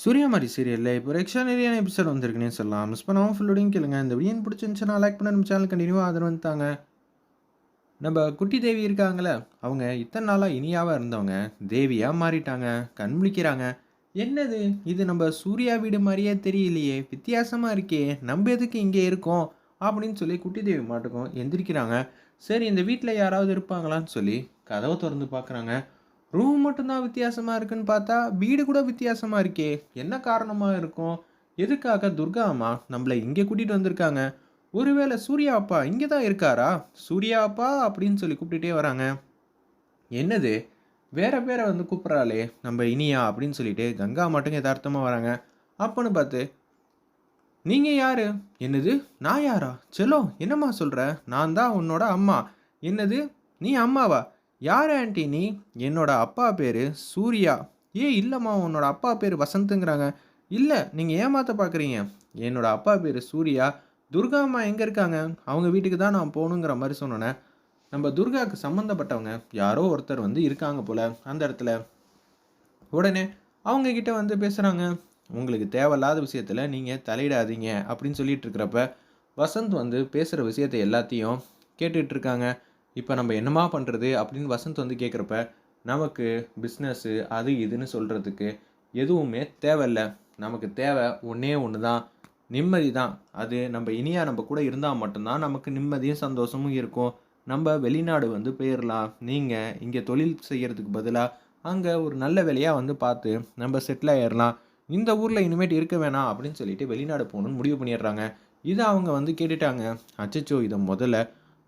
சூரியமாரி சீரியலில் இப்போ ஒரு எக்ஸ்ட்ரானரியான எபிசோட் வந்திருக்குன்னே சொல்லலாம். மிஸ் பண்ணாமல் ஃபுல்லோடையும் கேளுங்க. இந்த வீடியோ பிடிச்சிருந்துச்சுன்னா லைக் பண்ண நம்ம சேனல் கண்டினியூவாக ஆதரவு வந்துட்டாங்க நம்ம குட்டி தேவி இருக்காங்களே அவங்க இத்தனை நாளாக இனியாவாக இருந்தவங்க தேவியாக மாறிட்டாங்க கண் முழிக்கிறாங்க. என்னது? இது நம்ம சூர்யா வீடு மாதிரியே தெரியலையே வித்தியாசமாக இருக்கே நம்ம எதுக்கு இங்கே இருக்கோம்? அப்படின்னு சொல்லி குட்டி தேவி மாட்டுக்கும் எந்திரிக்கிறாங்க. சரி இந்த வீட்டில் யாராவது இருப்பாங்களான்னு சொல்லி கதவை திறந்து பார்க்குறாங்க. ரூம் மட்டும்தான் வித்தியாசமாக இருக்குன்னு பார்த்தா வீடு கூட வித்தியாசமாக இருக்கே. என்ன காரணமாக இருக்கும்? எதுக்காக துர்கா அம்மா நம்மளை இங்கே கூட்டிகிட்டு வந்திருக்காங்க? ஒருவேளை சூர்யா அப்பா இங்கே தான் இருக்காரா? சூர்யா அப்பா அப்படின்னு சொல்லி கூப்பிட்டுட்டே வராங்க. என்னது? வேற பேரை வந்து கூப்பிட்றாளே. நம்ம இனியா அப்படின்னு சொல்லிட்டு கங்கா மட்டும் யதார்த்தமாக வராங்க. அப்பன்னு பார்த்து நீங்கள் யார்? என்னது? நான் யாரா? செலோ என்னம்மா சொல்கிற நான் தான் உன்னோட அம்மா. என்னது? நீ அம்மாவா? யார் ஆண்டி நீ? என்னோட அப்பா பேர் சூர்யா. ஏ இல்லைம்மா உன்னோட அப்பா பேர் வசந்துங்கிறாங்க. இல்லை நீங்கள் ஏமாத்த பார்க்குறீங்க என்னோட அப்பா பேர் சூர்யா. துர்கா அம்மா எங்கே இருக்காங்க? அவங்க வீட்டுக்கு தான் நான் போகணுங்கிற மாதிரி சொன்னோன்னே நம்ம துர்காவுக்கு சம்மந்தப்பட்டவங்க யாரோ ஒருத்தர் வந்து இருக்காங்க போல் அந்த இடத்துல. உடனே அவங்கக்கிட்ட வந்து பேசுகிறாங்க உங்களுக்கு தேவையில்லாத விஷயத்தில் நீங்கள் தலையிடாதீங்க அப்படின்னு சொல்லிட்டு இருக்கிறப்ப வசந்த் வந்து பேசுகிற விஷயத்தை எல்லாத்தையும் கேட்டுக்கிட்டு இருக்காங்க. இப்போ நம்ம என்னமா பண்ணுறது அப்படின்னு வசந்த் வந்து கேட்குறப்ப நமக்கு பிஸ்னஸ்ஸு அது இதுன்னு சொல்கிறதுக்கு எதுவுமே தேவையில்ல. நமக்கு தேவை ஒன்றே ஒன்று தான் நிம்மதி தான். அது நம்ம இனியாக நம்ம கூட இருந்தால் மட்டும்தான் நமக்கு நிம்மதியும் சந்தோஷமும் இருக்கும். நம்ம வெளிநாடு வந்து போயிடலாம் நீங்கள் இங்கே தொழில் செய்கிறதுக்கு பதிலாக அங்கே ஒரு நல்ல வேலையாக வந்து பார்த்து நம்ம செட்டில் ஆயிடலாம் இந்த ஊரில் இனிமேட்டு இருக்க வேணாம் அப்படின்னு சொல்லிட்டு வெளிநாடு போகணும்னு முடிவு பண்ணிடுறாங்க. இதை அவங்க வந்து கேட்டுட்டாங்க. அச்சச்சோ இதை முதல்ல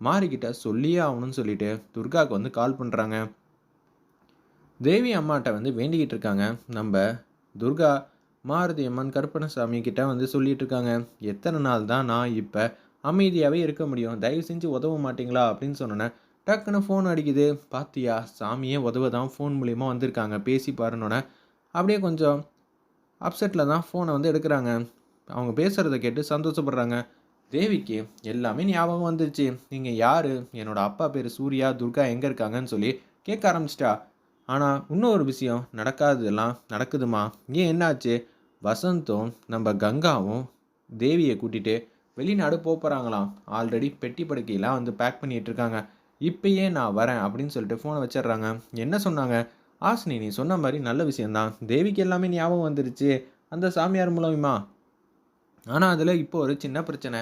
மாறிக்கிட்ட சொல்லியே ஆகணும்னு சொல்லிட்டு துர்காவுக்கு வந்து கால் பண்ணுறாங்க தேவி அம்மாட்ட வந்து வேண்டிக்கிட்டு இருக்காங்க. நம்ம துர்கா மாருதி அம்மன் கருப்பணசாமி கிட்ட வந்து சொல்லிட்டு இருக்காங்க. எத்தனை நாள் தான் நான் இப்போ அமைதியாகவே இருக்க முடியும்? தயவு செஞ்சு உதவ மாட்டீங்களா? அப்படின்னு சொன்னோன்னே டக்குன்னு ஃபோன் அடிக்குது. பாத்தியா சாமியே உதவ தான் ஃபோன் மூலிமா வந்திருக்காங்க. பேசி பாருனோன்னே அப்படியே கொஞ்சம் அப்செட்டில் தான் ஃபோனை வந்து எடுக்கிறாங்க. அவங்க பேசுகிறத கேட்டு சந்தோஷப்படுறாங்க. தேவிக்கு எல்லாமே ஞாபகம் வந்துருச்சு. நீங்கள் யார்? என்னோடய அப்பா பேர் சூர்யா துர்கா எங்கே இருக்காங்கன்னு சொல்லி கேட்க ஆரம்பிச்சிட்டா. ஆனால் இன்னொரு விஷயம் நடக்காததெல்லாம் நடக்குதுமா? ஏன் என்னாச்சு? வசந்தும் நம்ம கங்காவும் தேவியை கூட்டிகிட்டு வெளிநாடு போக போகிறாங்களாம் ஆல்ரெடி பெட்டி படுக்கையெல்லாம் வந்து பேக் பண்ணிகிட்டு இருக்காங்க. இப்பயே நான் வரேன் அப்படின்னு சொல்லிட்டு ஃபோனை வச்சிடுறாங்க. என்ன சொன்னாங்க? ஆசினி நீ சொன்ன மாதிரி நல்ல விஷயந்தான் தேவிக்கு எல்லாமே ஞாபகம் வந்துருச்சு. அந்த சாமியார் மூலமா ஆனால் அதில் இப்போ ஒரு சின்ன பிரச்சனை.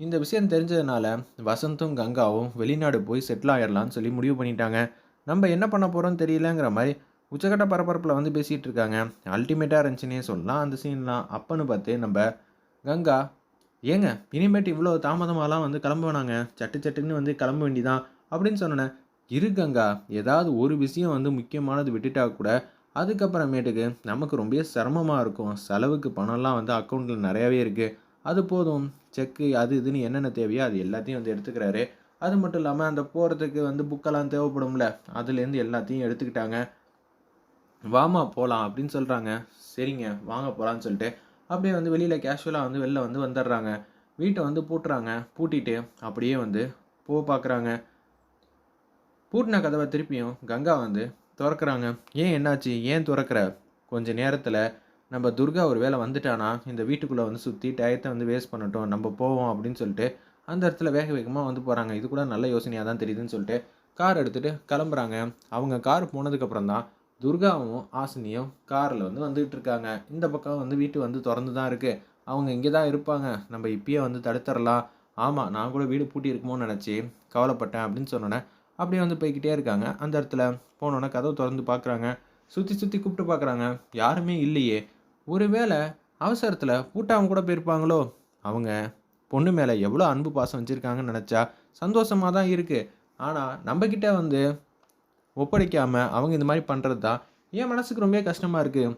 இந்த விஷயம் தெரிஞ்சதுனால வசந்தும் கங்காவும் வெளிநாடு போய் செட்டில் ஆயிடலாம்னு சொல்லி முடிவு பண்ணிட்டாங்க. நம்ம என்ன பண்ண போகிறோம்னு தெரியலங்கிற மாதிரி உச்சக்கட்ட பரபரப்பில் வந்து பேசிகிட்டு இருக்காங்க. அல்டிமேட்டாக இருந்துச்சுன்னே சொல்லலாம். அந்த சீன்லாம் அப்பன்னு பார்த்து நம்ம கங்கா ஏங்க இனிமேட்டு இவ்வளோ தாமதமாலாம் வந்து கிளம்புனாங்க சட்டு சட்டுன்னு வந்து கிளம்ப வேண்டிதான் அப்படின்னு சொன்னேன் இரு கங்கா ஏதாவது ஒரு விஷயம் வந்து முக்கியமானது விட்டுட்டா கூட அதுக்கப்புறமேட்டுக்கு நமக்கு ரொம்ப சிரமமாக இருக்கும். செலவுக்கு பணம்லாம் வந்து அக்கௌண்ட்டில் நிறையாவே இருக்குது அது போதும். செக்கு அது இதுன்னு என்னென்ன தேவையோ அது எல்லாத்தையும் வந்து எடுத்துக்கிறாரு. அது மட்டும் இல்லாமல் அந்த போகிறதுக்கு வந்து புக்கெல்லாம் தேவைப்படும்ல. அதுலேருந்து எல்லாத்தையும் எடுத்துக்கிட்டாங்க. வாமா போகலாம் அப்படின்னு சொல்கிறாங்க சரிங்க வாங்க போகலான்னு சொல்லிட்டு அப்படியே வந்து வெளியில் கேஷுவலாக வந்து வெளில வந்து வந்துடுறாங்க. வீட்டை வந்து பூட்டுறாங்க. பூட்டிட்டு அப்படியே வந்து போக பார்க்குறாங்க. பூட்டின கதவை திருப்பியும் கங்கா வந்து திறக்கிறாங்க. ஏன் என்னாச்சு? ஏன் திறக்கிற? கொஞ்ச நேரத்தில் நம்ம துர்கா ஒரு வேலை வந்துட்டானா இந்த வீட்டுக்குள்ளே வந்து சுற்றி டயத்தை வந்து வேஸ்ட் பண்ணட்டும் நம்ம போவோம் அப்படின்னு சொல்லிட்டு அந்த இடத்துல வேக வேகமாக வந்து போகிறாங்க இது கூட நல்ல யோசனையாக தான் தெரியுதுன்னு சொல்லிட்டு கார் எடுத்துகிட்டு கிளம்புறாங்க. அவங்க கார் போனதுக்கப்புறம் தான் துர்காவும் ஆசினியும் காரில் வந்து வந்துகிட்டு இருக்காங்க. இந்த பக்கம் வந்து வீட்டு வந்து திறந்து தான் இருக்குது அவங்க இங்கே தான் இருப்பாங்க. நம்ம இப்பயே வந்து தடுத்துடலாம். ஆமாம் நான் கூட வீடு பூட்டி இருக்குமோன்னு நினச்சி கவலைப்பட்டேன் அப்படின்னு சொன்னோன்னே அப்படியே வந்து போய்கிட்டே இருக்காங்க. அந்த இடத்துல போனோன்னே கதவு திறந்து பார்க்குறாங்க. சுற்றி சுற்றி கூப்பிட்டு பார்க்குறாங்க. யாருமே இல்லையே. ஒருவேளை அவசரத்தில் பூட்டாவும் கூட போயிருப்பாங்களோ? அவங்க பொண்ணு மேலே எவ்வளோ அன்பு பாசம் வச்சுருக்காங்கன்னு நினச்சா சந்தோஷமாக தான் இருக்குது ஆனால் நம்மக்கிட்ட வந்து ஒப்படைக்காமல் அவங்க இந்த மாதிரி பண்ணுறது தான் என் மனசுக்கு ரொம்ப கஷ்டமாக இருக்குது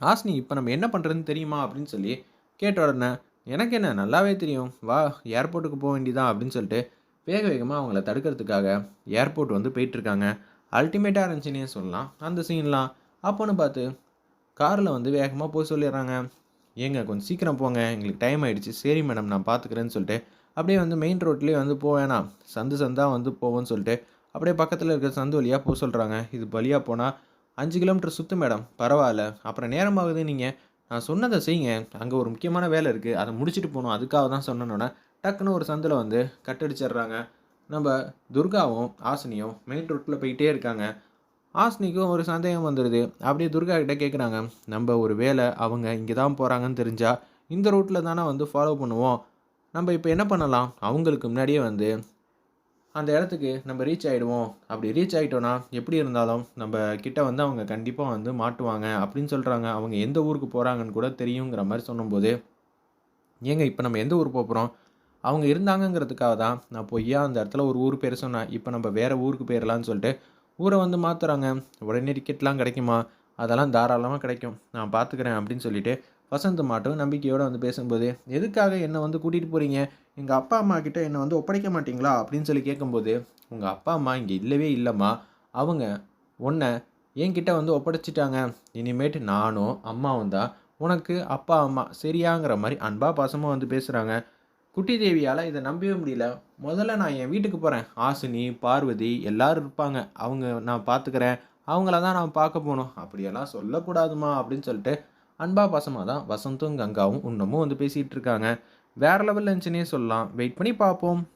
ஆஸ்னி இப்போ நம்ம என்ன பண்ணுறதுன்னு தெரியுமா? அப்படின்னு சொல்லி கேட்ட உடனே எனக்கு என்ன? நல்லாவே தெரியும். வா ஏர்போர்ட்டுக்கு போக வேண்டியதான் அப்படின்னு சொல்லிட்டு வேக வேகமாக அவங்கள தடுக்கிறதுக்காக ஏர்போர்ட் வந்து போயிட்டுருக்காங்க அல்டிமேட்டாக இருந்துச்சுன்னே சொல்லலாம். அந்த சீன்லாம் அப்போன்னு பார்த்து காரில் வந்து வேகமாக போய் சொல்லிடுறாங்க. ஏங்க கொஞ்சம் சீக்கிரம் போங்க. எங்களுக்கு டைம் ஆகிடுச்சு சரி மேடம் நான் பார்த்துக்கிறேன்னு சொல்லிட்டு அப்படியே வந்து மெயின் ரோட்லேயே வந்து போவேணாம் சந்து சந்தாக வந்து போவோன்னு சொல்லிட்டு அப்படியே பக்கத்தில் இருக்கிற சந்து வழியாக போக சொல்கிறாங்க இது வழியாக போனால் அஞ்சு கிலோமீட்டர் சுற்று மேடம் பரவாயில்ல. அப்புறம் நேரமாகுது நீங்கள் நான் சொன்னதை செய்யுங்க. அங்கே ஒரு முக்கியமான வேலை இருக்குது அதை முடிச்சுட்டு போகணும். அதுக்காக தான் சொன்னோன்னே டக்குன்னு ஒரு சந்தில் வந்து கட்டடிச்சிடுறாங்க. நம்ம துர்காவும் ஆசினியும் மெயின் ரோட்டில் போயிட்டே இருக்காங்க. ஆஸ்னிக்கும் ஒரு சந்தேகம் வந்துடுது அப்படியே துர்கா கிட்ட கேட்குறாங்க நம்ம ஒரு வேலை அவங்க இங்கே தான் போகிறாங்கன்னு தெரிஞ்சால் இந்த ரூட்டில் தானே வந்து ஃபாலோ பண்ணுவோம். நம்ம இப்போ என்ன பண்ணலாம்? அவங்களுக்கு முன்னாடியே வந்து அந்த இடத்துக்கு நம்ம ரீச் ஆகிடுவோம் அப்படி ரீச் ஆகிட்டோன்னா எப்படி இருந்தாலும் நம்ம கிட்ட வந்து அவங்க கண்டிப்பாக வந்து மாட்டுவாங்க அப்படின்னு சொல்கிறாங்க அவங்க எந்த ஊருக்கு போகிறாங்கன்னு கூட தெரியுங்கிற மாதிரி சொன்னும்போது ஏங்க இப்போ நம்ம எந்த ஊர் போகிறோம் அவங்க இருந்தாங்கங்கிறதுக்காக தான் நான் பொய்யா அந்த இடத்துல ஒரு ஊர் பேர் சொன்னேன். இப்போ நம்ம வேறு ஊருக்கு போயிடலான்னு சொல்லிட்டு ஊரை வந்து மாற்றுறாங்க உடனே டிக்கெட்லாம் கிடைக்குமா? அதெல்லாம் தாராளமாக கிடைக்கும். நான் பார்த்துக்கிறேன் அப்படின்னு சொல்லிட்டு வசந்த் மாட்டும் நம்பிக்கையோடு வந்து பேசும்போது எதுக்காக என்னை வந்து கூட்டிகிட்டு போகிறீங்க எங்கள் அப்பா அம்மா கிட்டே என்னை வந்து ஒப்படைக்க மாட்டீங்களா? அப்படின்னு சொல்லி கேட்கும்போது உங்கள் அப்பா அம்மா இங்கே இல்லவே இல்லைம்மா. அவங்க உன்னை என்கிட்ட வந்து ஒப்படைச்சிட்டாங்க. இனிமேட்டு நானும் அம்மாவும் தான் உனக்கு அப்பா அம்மா சரியாங்கிற மாதிரி அன்பா பாசமாக வந்து பேசுகிறாங்க குட்டி தேவியால் இதை நம்பவே முடியல. முதல்ல நான் என் வீட்டுக்கு போகிறேன் ஆசினி பார்வதி எல்லாரும் இருப்பாங்க. அவங்க நான் பார்த்துக்கிறேன் அவங்கள தான் நான் பார்க்க போகணும். அப்படியெல்லாம் சொல்லக்கூடாதுமா அப்படின்னு சொல்லிட்டு அன்பா பசமாக தான் வசந்தும் கங்காவும் இன்னமும் வந்து பேசிகிட்டு இருக்காங்க. வேறு லெவலில் இருந்துச்சுன்னே சொல்லலாம். வெயிட் பண்ணி பார்ப்போம்.